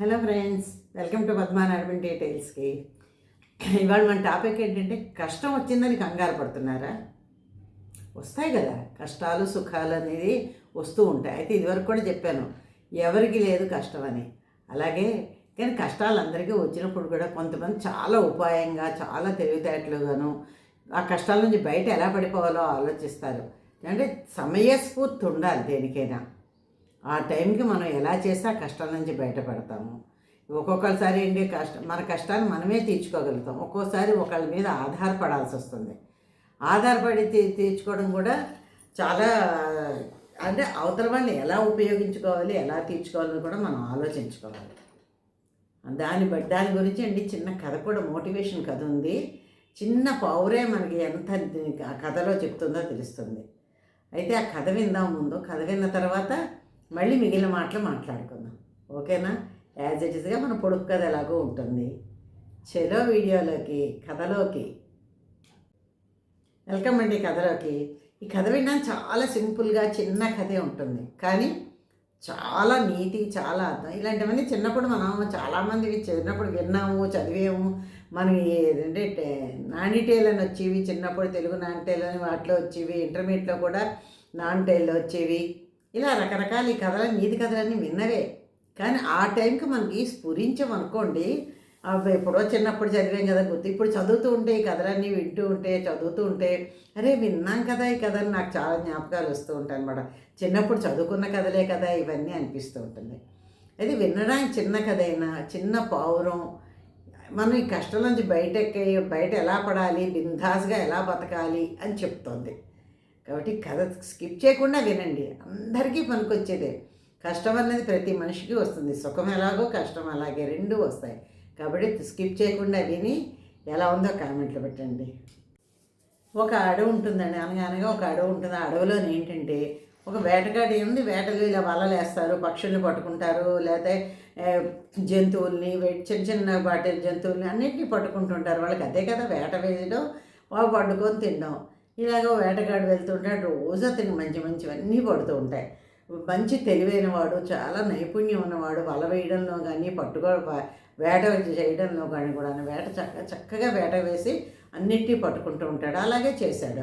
Hello friends welcome to పద్మాన్ admin డీటెయిల్స్కి. ఇవాళ మన టాపిక్ ఏంటంటే కష్టం వచ్చిందని కంగారు పడుతున్నారా? వస్తాయి కదా కష్టాలు సుఖాలు అనేది వస్తూ ఉంటాయి. అయితే ఇదివరకు కూడా చెప్పాను ఎవరికి లేదు కష్టం అని. అలాగే కానీ కష్టాలు అందరికీ వచ్చినప్పుడు కూడా కొంతమంది చాలా ఉపాయంగా చాలా తెలివితేటలుగాను ఆ కష్టాల నుంచి బయట ఎలా పడిపోవాలో ఆలోచిస్తారు. అంటే సమయస్ఫూర్తి ఉండాలి దేనికైనా. ఆ టైంకి మనం ఎలా చేస్తే ఆ కష్టాల నుంచి బయటపడతాము? ఒక్కొక్కసారి ఏంటి కష్టం మన కష్టాన్ని మనమే తీర్చుకోగలుగుతాం. ఒక్కోసారి ఒకళ్ళ మీద ఆధారపడాల్సి వస్తుంది. ఆధారపడి తీ తీర్చుకోవడం కూడా చాలా అంటే అవతల వాళ్ళని ఎలా ఉపయోగించుకోవాలి ఎలా తీర్చుకోవాలని కూడా మనం ఆలోచించుకోవాలి. దాని బట్టి దాని గురించి అండి చిన్న కథ కూడా మోటివేషన్ కథ ఉంది. చిన్న పౌరే మనకి ఎంత ఆ కథలో చెప్తుందో తెలుస్తుంది. అయితే ఆ కథ విందాం ముందు. కథ విన్న తర్వాత మళ్ళీ మిగిలిన మాటలు మాట్లాడుకుందాం. ఓకేనా? యాజ్ ఇట్ ఇస్గా మన పొడుపు కథ ఎలాగో ఉంటుంది. చెలో వీడియోలోకి కథలోకి. వెల్కమ్ అండి కథలోకి. ఈ కథ విన్నాను చాలా సింపుల్గా చిన్న కథే ఉంటుంది. కానీ చాలా నీతి చాలా అర్థం. ఇలాంటివన్నీ చిన్నప్పుడు మనం చాలామంది చిన్నప్పుడు విన్నాము చదివాము. మనకి ఏంటంటే నానిటేలని వచ్చేవి చిన్నప్పుడు తెలుగు నానిటేలని అని వాటిలో వచ్చేవి ఇంటర్మీడియట్లో కూడా నానిటేల్లో వచ్చేవి. ఇలా రకరకాల ఈ కథలు నీతి కథలన్నీ విన్నవే. కానీ ఆ టైంకి మనకి స్ఫురించమనుకోండి అవి ఎప్పుడో చిన్నప్పుడు చదివాం కదా గుర్తు. ఇప్పుడు చదువుతూ ఉంటే ఈ కథలన్నీ వింటూ ఉంటే చదువుతూ ఉంటే అరే విన్నాం కదా ఈ కథని నాకు చాలా జ్ఞాపకాలు వస్తూ ఉంటాయి అనమాట చిన్నప్పుడు చదువుకున్న కథలే కదా ఇవన్నీ అనిపిస్తూ ఉంటుంది. అది వినడానికి చిన్న కథ అయినా చిన్న పావురం మనం ఈ కష్టం నుంచి బయటెక్కి బయట ఎలా పడాలి బిందాస్గా ఎలా బతకాలి అని చెప్తోంది. కాబట్టి కథ స్కిప్ చేయకుండా వినండి. అందరికీ పనికొచ్చేదే. కష్టం అనేది ప్రతి మనిషికి వస్తుంది. సుఖం ఎలాగో కష్టం అలాగే రెండు వస్తాయి. కాబట్టి స్కిప్ చేయకుండా విని ఎలా ఉందో కామెంట్లు పెట్టండి. ఒక అడవి ఉంటుందండి. అనగానగా ఒక అడవి ఉంటుంది. ఆ అడవిలో ఏంటంటే ఒక వేటగాడి ఉంది వేటలు ఇలా వలలు వేస్తారు. పక్షుల్ని పట్టుకుంటారు. లేకపోతే జంతువుల్ని చిన్న చిన్న వాటి జంతువుల్ని అన్నింటినీ పట్టుకుంటుంటారు. వాళ్ళకి అదే కదా వేట వేయడం. వాళ్ళు పట్టుకొని తినడం. ఇలాగ వేటగాడు వెళ్తుంటే రోజు అతనికి మంచి మంచివన్నీ పడుతూ ఉంటాయి. మంచి తెలివైన వాడు చాలా నైపుణ్యం ఉన్నవాడు వల వేయడంలో కానీ పట్టుకో వేట చేయడంలో కానీ కూడా వేట చక్క చక్కగా వేట వేసి అన్నిటినీ పట్టుకుంటూ ఉంటాడు. అలాగే చేశాడు.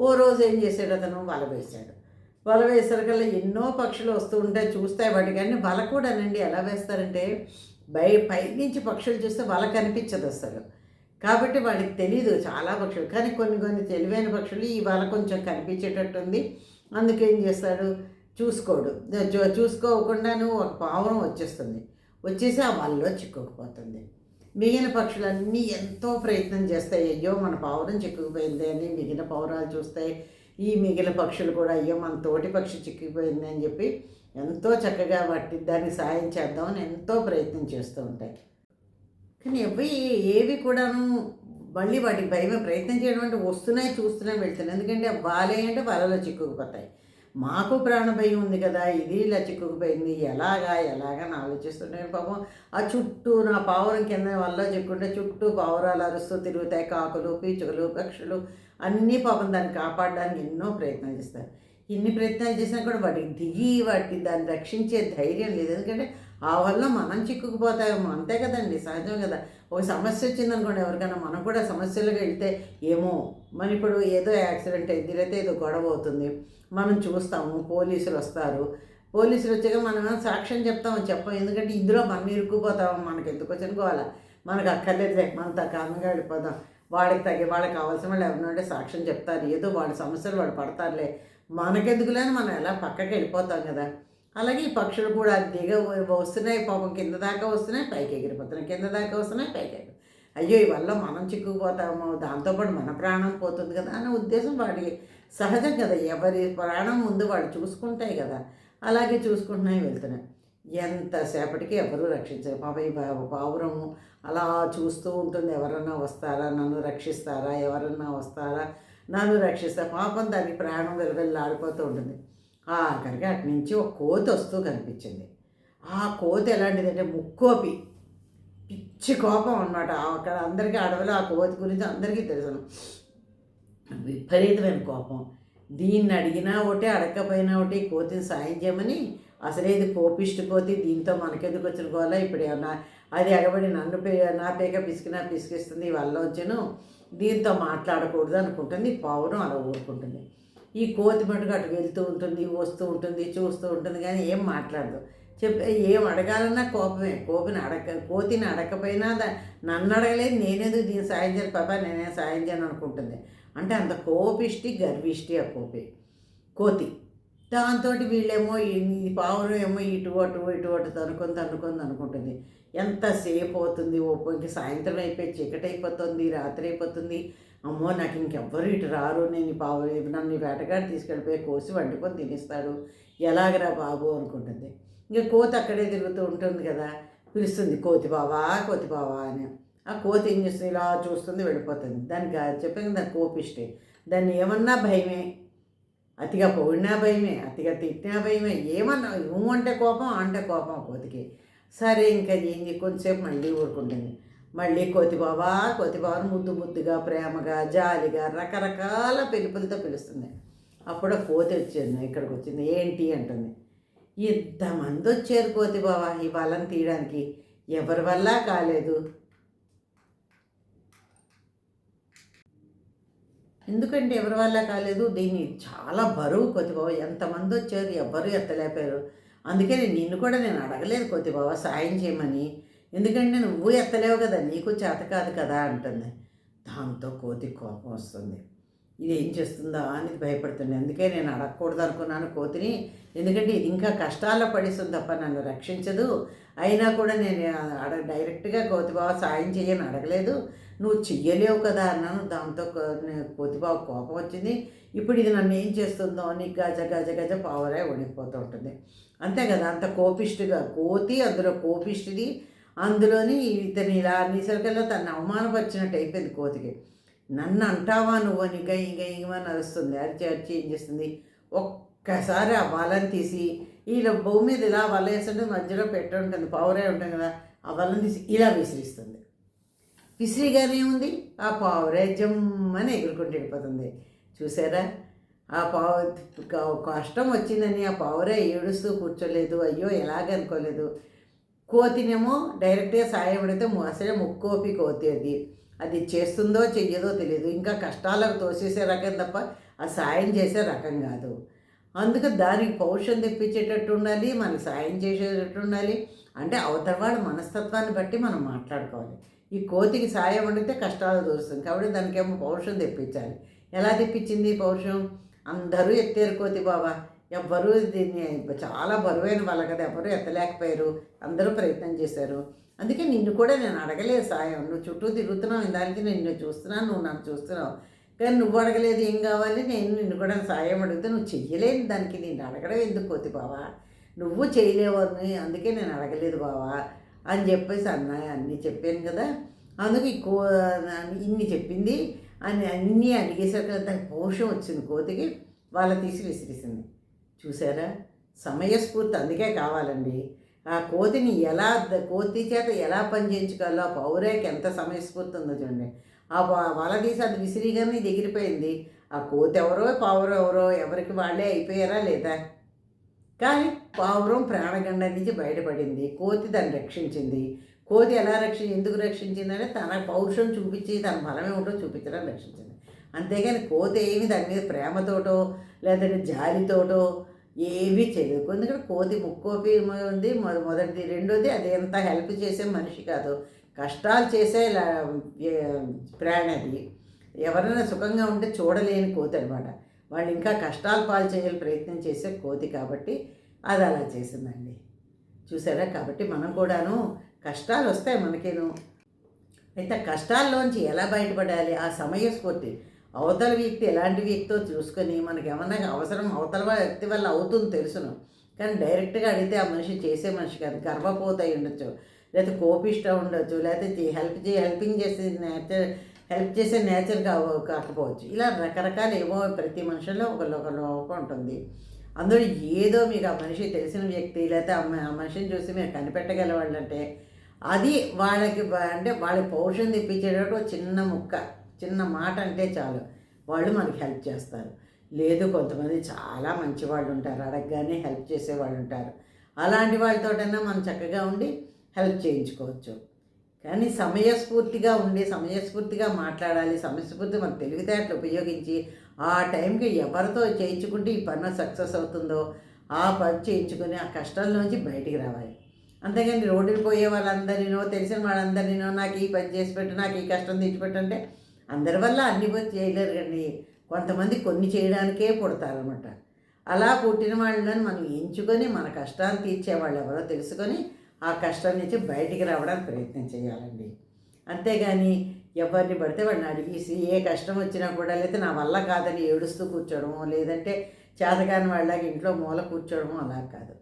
ఓ రోజు ఏం చేశాడు అతను? వల వేశాడు. వల వేసరికల్లా ఎన్నో పక్షులు వస్తూ ఉంటాయి. చూస్తాయి వాటి కానీ వల కూడానండి. ఎలా వేస్తారంటే బయ పై నుంచి పక్షులు చూస్తే వల కనిపించదు అసలు. కాబట్టి వాడికి తెలియదు చాలా పక్షులు. కానీ కొన్ని కొన్ని తెలివైన పక్షులు ఇవాళ కొంచెం కనిపించేటట్టుంది. అందుకేం చేస్తాడు? చూసుకోడు. చూసుకోకుండాను ఒక పావురం వచ్చేస్తుంది. వచ్చేసి ఆ వలలో చిక్కుకుపోతుంది. మిగిలిన పక్షులన్నీ ఎంతో ప్రయత్నం చేస్తాయి. అయ్యో మన పావురం చిక్కుకుపోయింది అని మిగిలిన పావురాలు చూస్తాయి. ఈ మిగిలిన పక్షులు కూడా అయ్యో మన తోటి పక్షి చిక్కుకుపోయింది అని చెప్పి ఎంతో చక్కగా వాటి దానికి సాయం చేద్దామని ఎంతో ప్రయత్నం చేస్తూ ఉంటాయి. కానీ అబ్బాయి ఏవి కూడాను మళ్ళీ వాటికి భయమే ప్రయత్నం చేయడం అంటే వస్తున్నాయి చూస్తున్నాయి వెళ్తున్నాయి. ఎందుకంటే బాలే అంటే వలలో చిక్కుకుపోతాయి. మాకు ప్రాణ భయం ఉంది కదా ఇది ఇలా చిక్కుకుపోయింది ఎలాగా ఎలాగని ఆలోచిస్తుంటే పాపం ఆ చుట్టూ నా పావురం కింద వల్ల చెక్కుంటే చుట్టూ పావురాలు అరుస్తూ తిరుగుతాయి కాకులు పీచుకలు పక్షులు అన్నీ పాపం దాన్ని కాపాడడానికి ఎన్నో ప్రయత్నాలు చేస్తారు. ఎన్ని ప్రయత్నాలు చేసినా కూడా వాటికి దిగి వాటి దాన్ని రక్షించే ధైర్యం లేదు. ఎందుకంటే ఆ వల్ల మనం చిక్కుకుపోతామేమో. అంతే కదండి సహజం కదా. ఒక సమస్య వచ్చిందనుకోండి ఎవరికైనా మనం కూడా సమస్యలుగా వెళ్తే ఏమో మన ఇప్పుడు ఏదో యాక్సిడెంట్ అయింది లేకపోతే ఏదో గొడవ అవుతుంది. మనం చూస్తాము పోలీసులు వస్తారు. పోలీసులు వచ్చాక మనం సాక్ష్యం చెప్తాము చెప్పం. ఎందుకంటే ఇందులో మనం ఇరుక్కుపోతాము మనకి ఎందుకు వచ్చిన మనకు అక్కర్లేదు మనతో కామంగా వెళ్ళిపోదాం. వాళ్ళకి తగ్గి వాళ్ళకి కావాల్సిన వాళ్ళు ఎవరినంటే సాక్ష్యం చెప్తారు. ఏదో వాళ్ళ సమస్యలు వాళ్ళు పడతారులే. మనకెందుకులేని మనం ఎలా పక్కకి వెళ్ళిపోతాం కదా. అలాగే ఈ పక్షులు కూడా దిగ వస్తున్నాయి పాపం కింద దాకా వస్తున్నాయి పైకి ఎగిరిపోతున్నాయి. కింద దాకా వస్తున్నాయి పైకి ఎగిరి అయ్యో ఇవల్ల మనం చిక్కుకుపోతాము దాంతోపాటు మన ప్రాణం పోతుంది కదా అనే ఉద్దేశం వాడికి సహజం కదా. ఎవరి ప్రాణం ముందు వాడు చూసుకుంటాయి కదా. అలాగే చూసుకుంటున్నాయి వెళ్తున్నాయి. ఎంతసేపటికి ఎవరు రక్షించారు. పాప ఈ పావురము అలా చూస్తూ ఉంటుంది. ఎవరన్నా వస్తారా? నన్ను రక్షిస్తారా? ఎవరన్నా వస్తారా? నన్ను రక్షిస్తారా పాపం దానికి ప్రాణం వెలువెళ్ళాడిపోతూ ఉంటుంది. ఆఖరికి అటు నుంచి ఒక కోతి వస్తూ కనిపించింది. ఆ కోతి ఎలాంటిదంటే ముక్కోపి. పిచ్చి కోపం అనమాట అక్కడ అందరికీ అడవిలో ఆ కోతి గురించి అందరికీ తెలుసు. విపరీతమైన కోపం. దీన్ని అడిగినా ఒకటి అడగకపోయినా ఒకటి కోతిని సాయం చేయమని అసలే ఇది కోపిష్టి కోతి దీంతో మనకెందుకు వచ్చిన గోల ఇప్పుడు ఏమన్నా అది ఎగబడి నన్ను పే నా పేక పిసికినా పిసికిస్తుంది వల్ల వచ్చాను. దీంతో మాట్లాడకూడదు అనుకుంటుంది పావురం అలా ఊరుకుంటుంది. ఈ కోతి మటుకు అటు వెళ్తూ ఉంటుంది వస్తూ ఉంటుంది చూస్తూ ఉంటుంది కానీ ఏం మాట్లాడదు. చెప్ ఏం అడగాలన్నా కోపమే. కోపిని అడగ కోతిని అడగకపోయినా దా- నన్ను అడగలేదు నేనేదో దీన్ని సాయం చేయను పాప నేనే సాయం చేయను అనుకుంటుంది. అంటే అంత కోపిష్టి గర్విష్టి ఆ కోపి. కోతి. దాంతో వీళ్ళేమో ఈ- పావురం ఏమో ఇటు అటు ఇటు అటు తనుకొని తనుకొని అనుకుంటుంది ఎంతసేపు అవుతుంది? ఓ సాయంత్రం అయిపోయి చీకటి అయిపోతుంది రాత్రి అయిపోతుంది. అమ్మో నాకు ఇంకెవ్వరు ఇటు రారు. నేను ఈ పావు నన్ను వేటగాడు తీసుకెళ్ళిపోయి కోసి వండుకొని తినేస్తాడు ఎలాగరా బాబు అనుకుంటుంది. ఇంకా కోతి అక్కడే తిరుగుతూ ఉంటుంది కదా పిలుస్తుంది కోతి బావా కోతి బావా అని. ఆ కోతి ఏం చేస్తుంది? ఇలా చూస్తుంది వెళ్ళిపోతుంది. దానికి చెప్పింది దాని కోపిష్టే. దాన్ని ఏమన్నా భయమే. అతిగా పొగిడినా భయమే అతిగా తిట్టినా భయమే. ఏమన్నా ఊ అంటే కోపం అంటే కోపం కోతికి. సరే ఇంకా ఏం చే- కొంచెంసేపు మళ్ళీ ఊరుకుంటుంది. మళ్ళీ కోతి బాబా ముద్దు ముద్దుగా ప్రేమగా జాలిగా రకరకాల పిలుపులతో పిలుస్తుంది. అప్పుడు కోతి వచ్చింది ఇక్కడికి వచ్చింది. ఏంటి అంటుంది. ఇంతమంది వచ్చారు కోతి ఈ వాళ్ళని తీయడానికి. ఎవరి వల్ల కాలేదు? ఎందుకంటే ఎవరి వల్ల కాలేదు? దీన్ని చాలా బరువు కొద్దిబావ ఎంతమంది వచ్చారు ఎవ్వరు ఎత్తలేపారు అందుకని నేను నిన్ను కూడా నేను అడగలేదు కొద్దిబావ సాయం చేయమని. ఎందుకంటే నువ్వు ఎత్తలేవు కదా నీకు చేత కాదు కదా అంటుంది. దాంతో కోతి కోపం వస్తుంది. ఇది ఏం చేస్తుందా అని భయపడుతుంది. అందుకే నేను అడగకూడదు అనుకున్నాను కోతిని. ఎందుకంటే ఇది ఇంకా కష్టాల్లో పడిస్తుంది తప్ప నన్ను రక్షించదు. అయినా కూడా నేను అడగ డైరెక్ట్గా కోతిబావ సాయం చేయని అడగలేదు. నువ్వు చెయ్యలేవు కదా అన్నాను. దాంతో కో- కోతిబావ కోపం వచ్చింది. ఇప్పుడు ఇది నన్ను ఏం చేస్తుందో అని గజ గజ గజ పావురే వణికిపోతూ ఉంటుంది. అంతే కదా అంత కోపిష్టిగా కోతి అందులో కోపిష్టిది. అందులోని ఇతని ఇలా నిసరికల్లో తను అవమానపరిచినట్టు అయిపోయింది కోతికి. నన్ను అంటావా నువ్వు అని ఇంకా ఇంకా ఇంకా నడుస్తుంది. అరిచి అరిచి ఏం చేస్తుంది? ఒక్కసారి ఆ వలని తీసి ఇలా భూమి మీద ఇలా వల వేస్తుంటే మధ్యలో పెట్టి ఉంటుంది పావురే ఉంటుంది కదా ఆ వలని తీసి ఇలా విసిరిస్తుంది. విసిరిగానే ఉంది ఆ పావురే జమ్మని ఎగురుకుంటూ వెళ్ళిపోతుంది. చూసారా? ఆ పావు కష్టం వచ్చిందని ఆ పావురే ఏడుస్తూ కూర్చోలేదు. అయ్యో ఎలాగనుకోలేదు. కోతినేమో డైరెక్ట్గా సాయం పడితే అసలే ముక్కోపి కోతి అది. అది చేస్తుందో చెయ్యదో తెలియదు ఇంకా కష్టాలకు తోసేసే రకం తప్ప ఆ సాయం చేసే రకం కాదు. అందుకు దానికి పౌరుషం తెప్పించేటట్టు ఉండాలి మనకి సాయం చేసేటట్టు ఉండాలి. అంటే అవతలవాడ మనస్తత్వాన్ని బట్టి మనం మాట్లాడుకోవాలి. ఈ కోతికి సాయం అడిగితే కష్టాలు దూరుస్తుంది కాబట్టి దానికేమో పౌరుషం తెప్పించాలి. ఎలా తెప్పించింది పౌరుషం? అందరూ ఎత్తారు కోతి బాబా ఎవ్వరూ దీన్ని చాలా బరువైన వాళ్ళ కదా ఎవరు ఎత్తలేకపోయారు. అందరూ ప్రయత్నం చేశారు. అందుకే నిన్ను కూడా నేను అడగలేదు సాయం. నువ్వు చుట్టూ తిరుగుతున్నావు దానికి నిన్ను చూస్తున్నాను నువ్వు నన్ను చూస్తున్నావు. కానీ నువ్వు అడగలేదు ఏం కావాలి నేను నిన్ను కూడా సాయం అడిగితే నువ్వు చెయ్యలేని దానికి నేను అడగడం ఎందుకు కోతి బావా? నువ్వు చేయలేవని అందుకే నేను అడగలేదు బావా అని చెప్పేసి అన్నయ్య అన్నీ చెప్పాను కదా. అందుకు ఎక్కువ ఇన్ని చెప్పింది అని అన్నీ అడిగేసరికి దానికి పోషం వచ్చింది కోతికి వాళ్ళ తీసి విసిరిసింది. చూసారా? సమయస్ఫూర్తి అందుకే కావాలండి. ఆ కోతిని ఎలా కోతి చేత ఎలా పని చేయించుకోవాలో ఆ పౌరేకి ఎంత సమయస్ఫూర్తి ఉందో చూడండి. ఆ వల తీసి అది విసిరిగానే ఎగిరిపోయింది. ఆ కోతి ఎవరో పావురం ఎవరో ఎవరికి వాళ్ళే అయిపోయారా లేదా? కానీ పావురం ప్రాణగండం నుంచి బయటపడింది. కోతి దాన్ని రక్షించింది. కోతి ఎలా రక్షి ఎందుకు రక్షించిందంటే తన పౌరుషం చూపించి తన బలం ఏమిటో చూపించడం రక్షించింది. అంతేగాని కోతి ఏమి దాని మీద ప్రేమతోటో లేదంటే జాలితోటో ఏమీ చేయలేదు ఎందుకంటే కోతి ముక్కోపి ఉంది మొ- మొదటిది రెండోది అది ఎంత హెల్ప్ చేసే మనిషి కాదు. కష్టాలు చేసే లా- ప్రాణి అది ఎవరైనా సుఖంగా ఉంటే చూడలేని కోతి అనమాట వాళ్ళు ఇంకా కష్టాలు పాలు చేయాలి ప్రయత్నం చేసే కోతి కాబట్టి అది అలా చేసిందండి. చూసారా? కాబట్టి మనం కూడాను కష్టాలు వస్తాయి మనకేను. అయితే కష్టాల్లోంచి ఎలా బయటపడాలి? ఆ సమయస్ఫూర్తి. అవతల వ్యక్తి ఎలాంటి వ్యక్తితో చూసుకొని మనకి ఏమన్నా అవసరం అవతల వ్యక్తి వల్ల అవుతుంది తెలుసును. కానీ డైరెక్ట్గా అడిగితే ఆ మనిషి చేసే మనిషి కాదు. గర్వపోత అయి ఉండొచ్చు. లేకపోతే కోపిష్ట ఉండొచ్చు. లేకపోతే హెల్ప్ చే హెల్పింగ్ చేసే నేచర్ హెల్ప్ చేసే నేచర్ కావ కాకపోవచ్చు. ఇలా రకరకాల ఏవో ప్రతి మనుషుల్లో ఒక ఒక లోపం ఉంటుంది. అందులో ఏదో మీకు ఆ మనిషి తెలిసిన వ్యక్తి లేకపోతే ఆ మనిషిని చూసి మీరు కనిపెట్టగలవాళ్ళంటే అది వాళ్ళకి అంటే వాళ్ళ పౌరుషం తెప్పించేటట్టు ఒక చిన్న ముక్క. చిన్న మాట అంటే చాలు. వాళ్ళు మనకి హెల్ప్ చేస్తారు. లేదు కొంతమంది చాలా మంచి వాళ్ళు ఉంటారు. అడగగానే హెల్ప్ చేసే వాళ్ళు ఉంటారు. అలాంటి వాళ్ళతోటైనా మనం చక్కగా ఉండి హెల్ప్ చేయించుకోవచ్చు. కానీ సమయస్ఫూర్తిగా ఉండి సమయస్ఫూర్తిగా మాట్లాడాలి సమయస్ఫూర్తి మన తెలివితేటలు ఉపయోగించి ఆ టైంకి ఎవరితో చేయించుకుంటే ఈ పని సక్సెస్ అవుతుందో ఆ పని చేయించుకొని ఆ కష్టాల్లోంచి బయటికి రావాలి. అంతేగాని రోడ్డుకి పోయే వాళ్ళందరినో తెలిసిన వాళ్ళందరినో నాకు ఈ పని చేసి పెట్టు నాకు ఈ కష్టం తెచ్చిపెట్టు అంటే అందరి వల్ల అన్ని పని చేయలేరు కానీ కొంతమంది కొన్ని చేయడానికే పుడతారనమాట అలా పుట్టిన వాళ్ళని మనం ఎంచుకొని మన కష్టాన్ని తీర్చే వాళ్ళు ఎవరో తెలుసుకొని ఆ కష్టం నుంచి బయటికి రావడానికి ప్రయత్నం చేయాలండి. అంతేగాని ఎవరిని పడితే వాడిని అడిగేసి ఏ కష్టం వచ్చినా కూడా లేదా నా వల్ల కాదని ఏడుస్తూ కూర్చోడము లేదంటే చేతగాని వాళ్ళకి ఇంట్లో మూల కూర్చోడము అలా కాదు.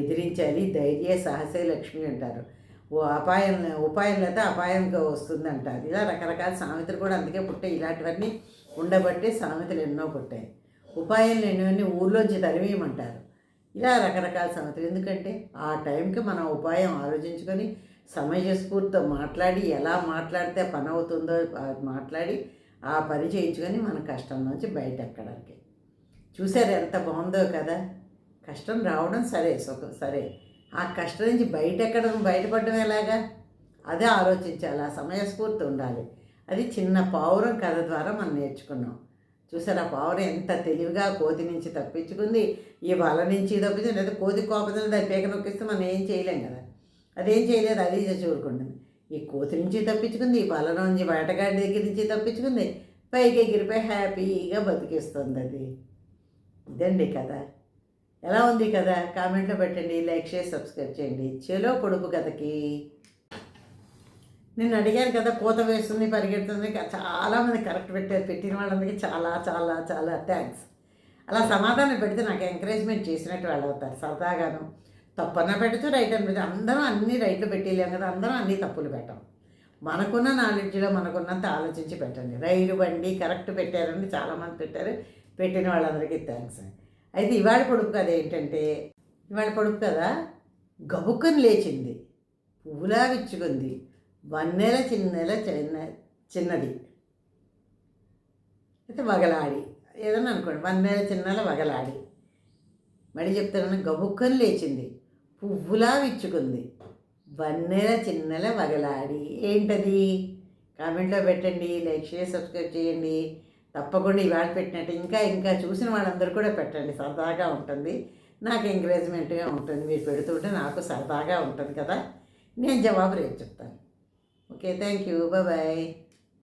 ఎదిరించాలి ధైర్య సాహసే లక్ష్మి అంటారు. ఓ అపాయం ఉపాయం లేదా అపాయంగా వస్తుందంట ఇలా రకరకాల సామెతలు కూడా అందుకే పుట్టాయి. ఇలాంటివన్నీ ఉండబట్టి సామెతలు ఎన్నో పుట్టాయి. ఉపాయం లేనివన్నీ ఊర్లోంచి తరివేయమంటారు ఇలా రకరకాల సామెతలు. ఎందుకంటే ఆ టైంకి మనం ఉపాయం ఆలోచించుకొని సమయస్ఫూర్తితో మాట్లాడి ఎలా మాట్లాడితే పని అవుతుందో మాట్లాడి ఆ పని చేయించుకొని మన కష్టం నుంచి బయట ఎక్కడానికి చూసారు ఎంత బాగుందో కదా? కష్టం రావడం సరే సుఖం సరే. ఆ కష్టం నుంచి బయట ఎక్కడం బయటపడడం ఎలాగా? అదే ఆలోచించాలి. ఆ సమయస్ఫూర్తి ఉండాలి. అది చిన్న పావురం కథ ద్వారా మనం నేర్చుకున్నాం. చూసారా? పావురం ఎంత తెలివిగా కోతి నుంచి తప్పించుకుంది. ఈ వల నుంచి తప్పించింది లేదా కోతి కోపదలు దాని పేక నొక్కిస్తే మనం ఏం చేయలేం కదా. అదేం చేయలేదు. అది చూరుకుంటుంది ఈ కోతి నుంచి తప్పించుకుంది. ఈ వల నుంచి వేటగాడి దగ్గర నుంచి తప్పించుకుంది. పైకి ఎగిరిపోయి హ్యాపీగా బతికిస్తుంది అది. ఇదండి కదా ఎలా ఉంది కదా? కామెంట్లో పెట్టండి లైక్ చేసి సబ్స్క్రైబ్ చేయండి. చెలో పొడుపు కథకి. నేను అడిగాను కదా కోత వేస్తుంది పరిగెడుతుంది చాలామంది కరెక్ట్ పెట్టారు పెట్టిన వాళ్ళందరికీ చాలా చాలా చాలా థ్యాంక్స్ అలా సమాధానం పెడితే నాకు ఎంకరేజ్మెంట్ చేసినట్టు వాళ్ళు అవుతారు సరదాగాను. తప్పన్న పెడుతూ రైట్ అని పెడితే అందరం అన్ని రైట్లు పెట్టలేం కదా అందరం అన్ని తప్పులు పెట్టాం. మనకున్న నాలెడ్జ్లో మనకున్నంత ఆలోచించి పెట్టండి. రైలు బండి కరెక్ట్ పెట్టారండి చాలామంది పెట్టారు. పెట్టిన వాళ్ళందరికీ థ్యాంక్స్ అయితే ఇవాళ పొడుపు కథ ఏంటంటే ఇవాళ పొడుపు కదా గబుక్కని లేచింది. పువ్వులా విచ్చుకుంది వన్నెల చిన్నెల చిన్న చిన్నది. అయితే వగలాడి. ఏదన్నా అనుకోండి వన్నెల చిన్నెల వగలాడి. మళ్ళీ చెప్తానన్న గబుక్కని లేచింది. పువ్వులా విచ్చుకుంది వన్నెల చిన్నెల వగలాడి. ఏంటది? కామెంట్లో పెట్టండి లైక్ చేసి సబ్స్క్రైబ్ చేయండి. తప్పకుండా ఇవాళ పెట్టినట్టు. ఇంకా ఇంకా చూసిన వాళ్ళందరూ కూడా పెట్టండి. సరదాగా ఉంటుంది. నాకు ఎంకరేజ్మెంట్గా ఉంటుంది. మీరు పెడుతుంటే నాకు సరదాగా ఉంటుంది కదా. నేను జవాబు రేపు చెప్తాను. Okay thank you bye.